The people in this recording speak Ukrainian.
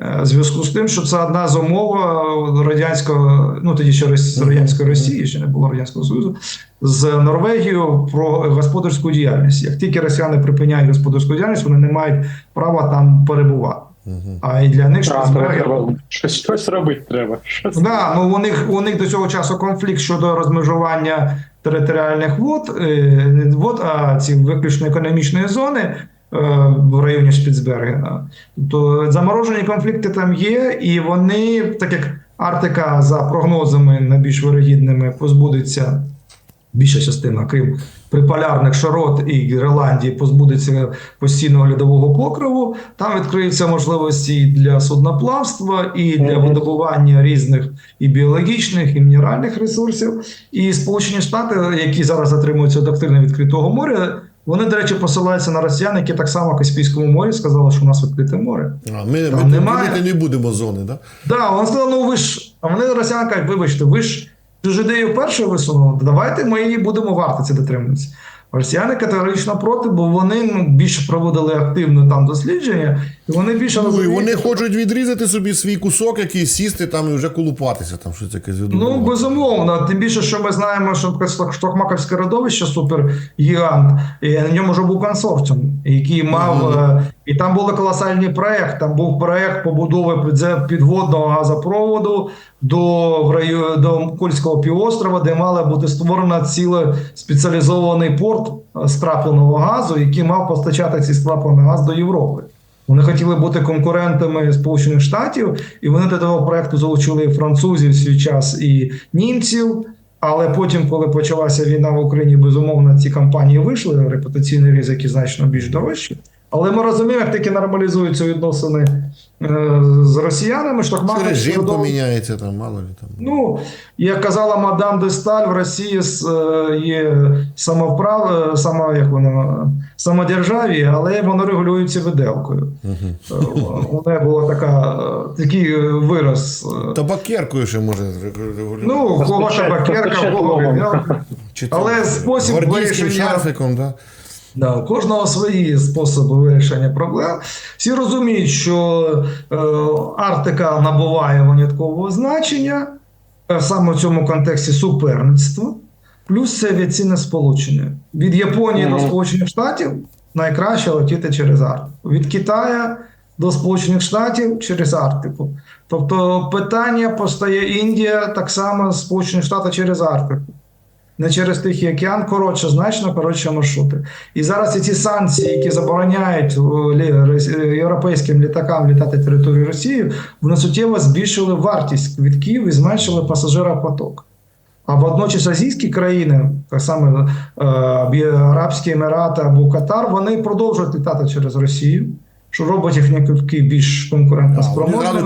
Е, В зв'язку з тим, що це одна з умов е, радянського, ну тоді ще радянської Росії, ще не було радянського союзу, з Норвегією про господарську діяльність. Як тільки росіяни припиняють господарську діяльність, вони не мають права там перебувати. А і для них Так, Шпицберген щось, щось робити треба. Щось Да, ну у них у них до цього часу конфлікт щодо розмежування територіальних вод, е, не вод, а ці виключно економічної зони в районі Шпіцбергена. Тобто заморожені конфлікти там є, і вони, так як Арктика за прогнозами найбільш вирогідними позбудеться. Більша частина, крім приполярних широт і Гренландії, позбудеться постійного льодового покриву. Там відкриються можливості і для судноплавства, і для видобування різних і біологічних, і мінеральних ресурсів. І Сполучені Штати, які зараз отримуються доктрини відкритого моря, вони, до речі, посилаються на росіян, які так само в Каспійському морі сказали, що у нас відкрите море. А, ми, Там ми немає. ми не будемо зони, да? Да, вони сказали, ну ви ж. А вони росіяни кажуть, вибачте, ви ж цю ж ідею перше висунули, давайте ми її будемо в Арктиці дотримуватися. Росіяни категорично проти, бо вони ну, більше проводили активне там дослідження, і вони більше Ну, розуміють- вони хочуть відрізати собі свій кусок, який сісти там і вже колупатися, там щось якесь Ну, безумовно. Тим більше, що ми знаємо, що Штокмаковське родовище супергігант, і на ньому вже був консорціум, який мав. е, І там були колосальні проекти. Там був проект побудови підводного газопроводу до, до Кольського півострова, де мала бути створена цілий спеціалізований порт е, скрапленого газу, який мав постачати цей скраплений газ до Європи. Вони хотіли бути конкурентами Сполучених Штатів, і вони до того проекту залучили французів свій час і німців. Але потім, коли почалася війна в Україні, безумовно, ці компанії вийшли. Репутаційні ризики значно більш дорожчі. Але ми розуміємо, як тільки нормалізуються відносини е, з росіянами, Чи Штокман режим поміняється там, мало ли там. Ну, як казала мадам де Сталь, в Росії е, є самовправ, е, сама, як воно, самодержаві, але воно регулюється виделкою. Е, У неї була така, е, такий е, вираз. е, Табакеркою ще може регулювати. Ну, кого табакерка, кого але спосіб вирішення- шарфиком, да? Да, у кожного свої способи вирішення проблем. Всі розуміють, що е, Арктика набуває виняткового значення е, саме в цьому контексті суперництва, плюс це авіаційне сполучення. Від Японії Мгм. до Сполучених Штатів найкраще летіти через Арктику. Від Китаю до Сполучених Штатів через Арктику. Тобто питання постає Індія так само Сполучені Штати через Арктику не через Тихий океан, коротше, значно коротше маршрути. І зараз ці санкції, які забороняють лі- рос- європейським літакам літати територію Росії, вони суттєво збільшили вартість квитків і зменшили пасажиропоток. А водночас азійські країни, так само е, Арабські Емірати або Катар, вони продовжують літати через Росію, що робить їхні квитки більш конкурентно спроможними.